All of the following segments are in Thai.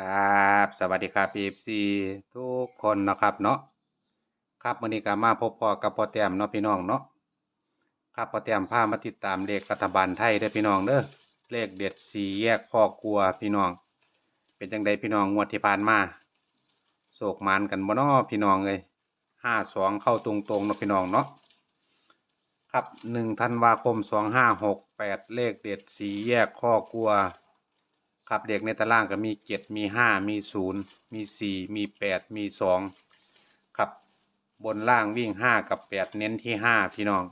ครับ สวัสดีครับ FC ทุกคนนะครับเนาะครับมื้อนี้ก็มาพบพ่อกับพ่อแต้มเนาะพี่น้องเนาะครับพ่อแต้มพามาติดตามเลขรัฐบาลไทยเด้พี่น้องเด้อเลขเด็ดสี่แยกพ่อกลัวพี่น้อง เป็นจังไดพี่น้องงวดที่ผ่านมาโศกมานกันบ่นอพี่น้องเอ้ย52เข้าตรงๆเนาะพี่น้องเนาะครับ1ธันวาคม2568เลขเด็ดสี่แยกข้อกลัว ครับเด็กในตารางก็มีเจ็ดมีห้ามีศูนย์มีสี่มีแปดมีสองครับบนล่างวิ่งห้ากับแปดเน้นที่ห้าพี่น้อง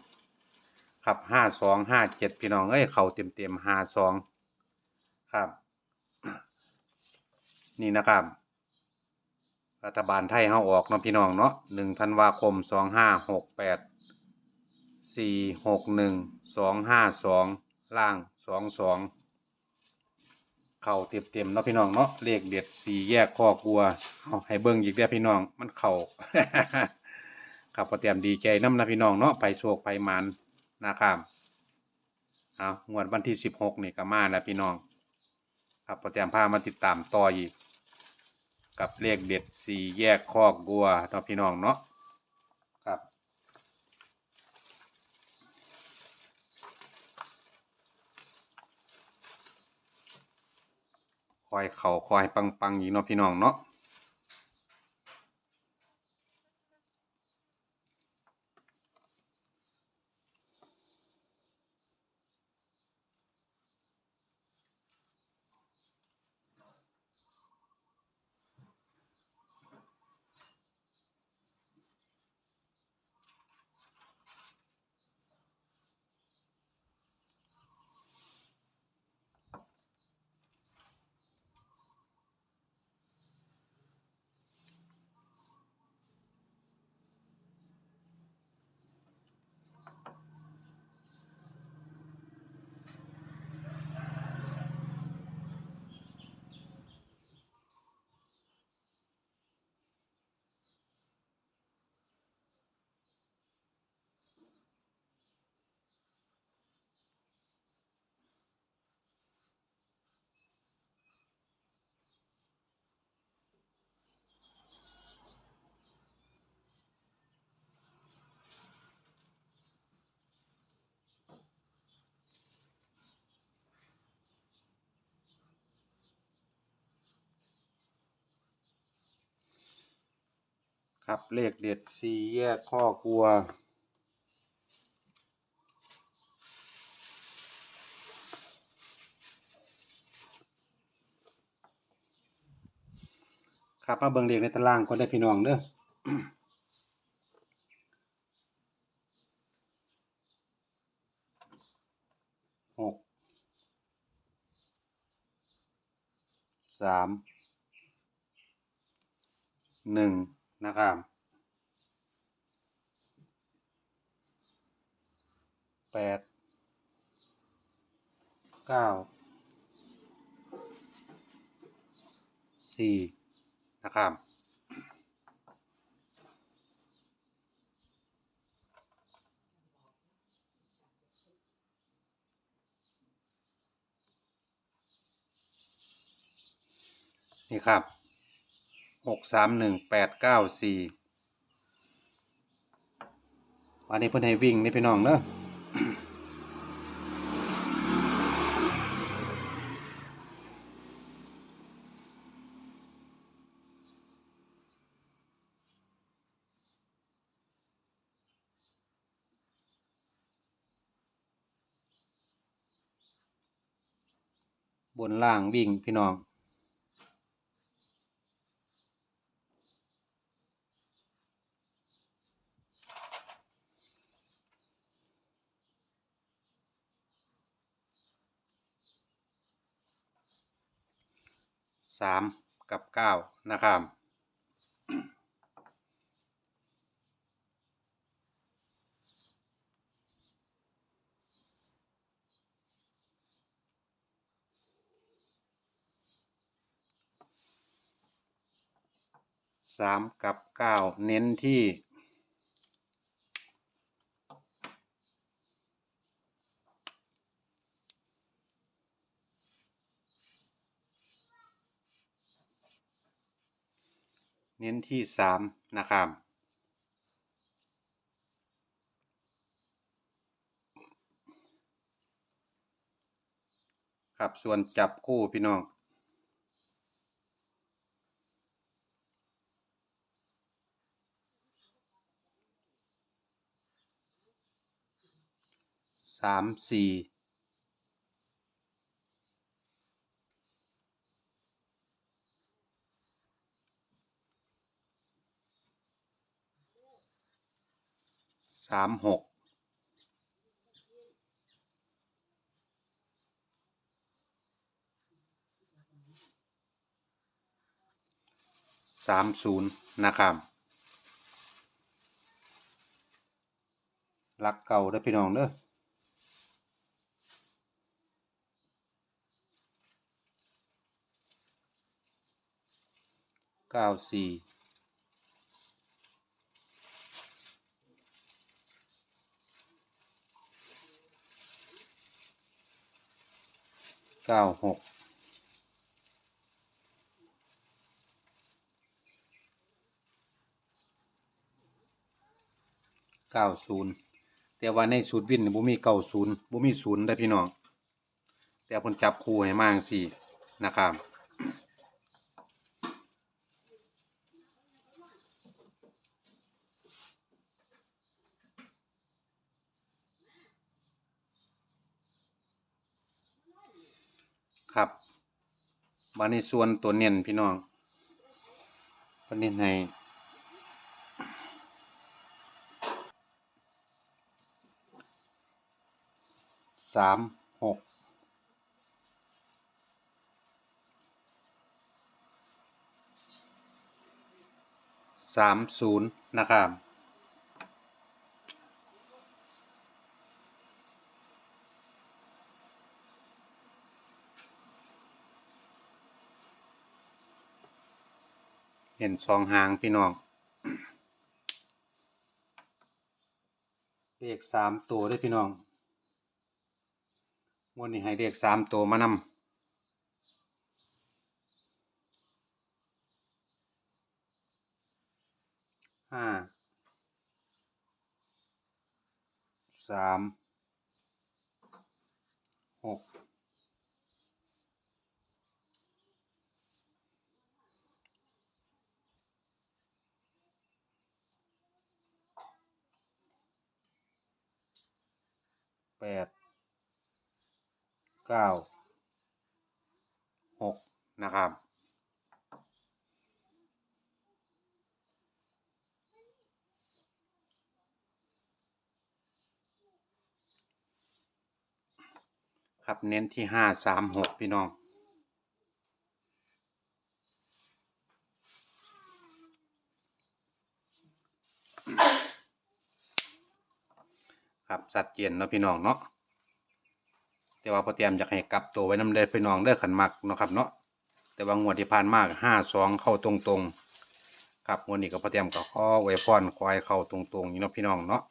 ครับห้าสองห้าเจ็ดพี่น้องเอ้ยเข่าเต็มเต็มห้าสองครับ นี่นะครับ รัฐบาลไทยเฮาออกเนาะพี่น้องเนาะหนึ่งธันวาคมสองห้าหกแปดสี่หกหนึ่งสองห้าสองล่างสองสอง เข่าเต็มเต็มเนาะพี่น้องเนาะเลขเด็ดสี่แยกข้อกลัวเอาให้เบิ่งอีกเด้พี่น้องมันเข่าครับพอเตรียมดีใจน้ำนะพี่น้องเนาะไปโชคไปมันนะครับเอางวดวันที่สิบหกนี่ก็มาแล้วพี่น้อง ครับพอเตรียมพามาติดตามต่ออีก กับเลขเด็ดสี่แยกข้อกลัวเนาะพี่น้องเนาะครับ คอยเข่าคอยปังปังๆอีกเนาะพี่น้องเนาะ ครับเลขเด็ดสี่แยกข้อกลัว ครับมาเบิ่งเลขในตารางก็ได้พี่น้องเด้อหกสามหนึ่ง นะครับ แปด เก้า สี่นะครับนี่ครับ หกสามหนึ่งแปดเก้าสี่วันนี้เพิ่อนให้วิ่งนี่พี่น้องเนอะบนล่างวิ่งพี่น้อง สามกับเก้านะครับสามกับเก้าเน้นที่ เน้นที่สามนะครับ ครับส่วนจับคู่พี่น้องสามสี่ สามหกสามศูนย์นะครับรักเก่าเด้อพี่น้องเด้อเก้าสี่ เก้าหกเก้าศูนย์แต่ว่าในสูตรวินบุมีเก้าศูนย์บุมีศูนย์ได้พี่น้อง แต่เพิ่นจับคู่ให้มากสี่นะครับ มาในส่วนตัวเน้นพี่น้องประเด็นให้สามหกสามศูนย์นะครับ เห็นสองหางพี่น้องเลขสามตัวด้วยพี่น้องงวันนี้ให้เลขสามตัวมานำห้าสามหก แปดเก้าหกนะครับ ครับเน้นที่ห้าสามหกพี่น้อง ครับสัดเจนเนาะพี่น้องเนาะแต่ว่าพอเตรียมอยากให้กลับตัวไว้น้ำเด้อพี่น้องเด้อขันมักเนาะครับเนาะแต่ว่างวดที่ผ่านมากห้าสองเข้าตรงๆครับงวดนี้ก็พอเตรียมก็ขอไว้พรควายเข้าตรงๆอยู่เนาะพี่น้องเนาะ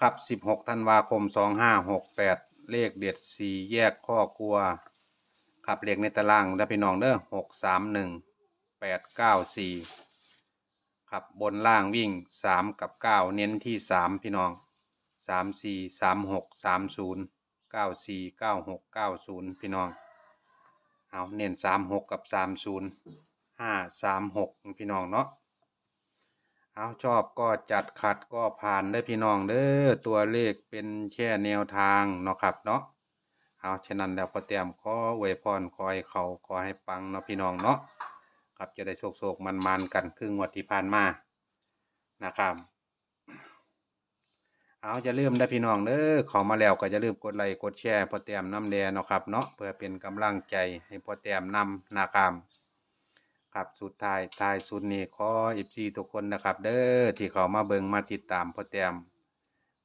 ครับสิบหกธันวาคมสองห้าหกแปดเลขเด็ดสี่แยกข้อกลัวครับเลขในตารางเด้อพี่น้องเด้อหกสามหนึ่งแปดเก้าสี่ครับบนล่างวิ่งสามกับเก้าเน้นที่สามพี่น้อง สามสี่สามหกสามศูนย์เก้าสี่เก้าหกเก้าศูนย์พี่น้อง เอาเน้นสามหกกับสามศูนย์ห้าสามหกพี่น้องเนาะ เอาชอบก็จัดขัดก็ผ่านได้พี่น้องเด้อตัวเลขเป็นแค่แนวทางเนาะครับเนาะ เอาฉะนั้นแล้วพอเตรียมขออวยพรขอให้เขาขอให้ปังเนาะพี่น้องเนาะครับจะได้โชคโชคมันมันกันครึ่งวันที่ผ่านมานะครับ เอาจะลืมได้พี่น้องเด้อเขอมาแล้วก็จะลืมกดไลค์กดแชร์พอแต้มน้ำแดงเนาะครับเนาะเพื่อเป็นกำลังใจให้พอแต้มนำนะครับครับสุดท้ายท้ายสุดนี้ขออิซีทุกคนนะครับ เด้อที่เขามาเบิงมาติดตามพอแต้ม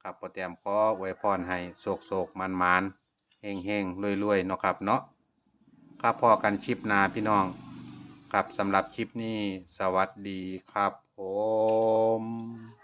ครับพอแต้มขออวยพรให้โศกโศกมันมันเฮงเฮงรวยรวยเนาะครับเนาะครับพอกันคลิปนาพี่น้อง ครับสำหรับคลิปนี้ สวัสดีครับผม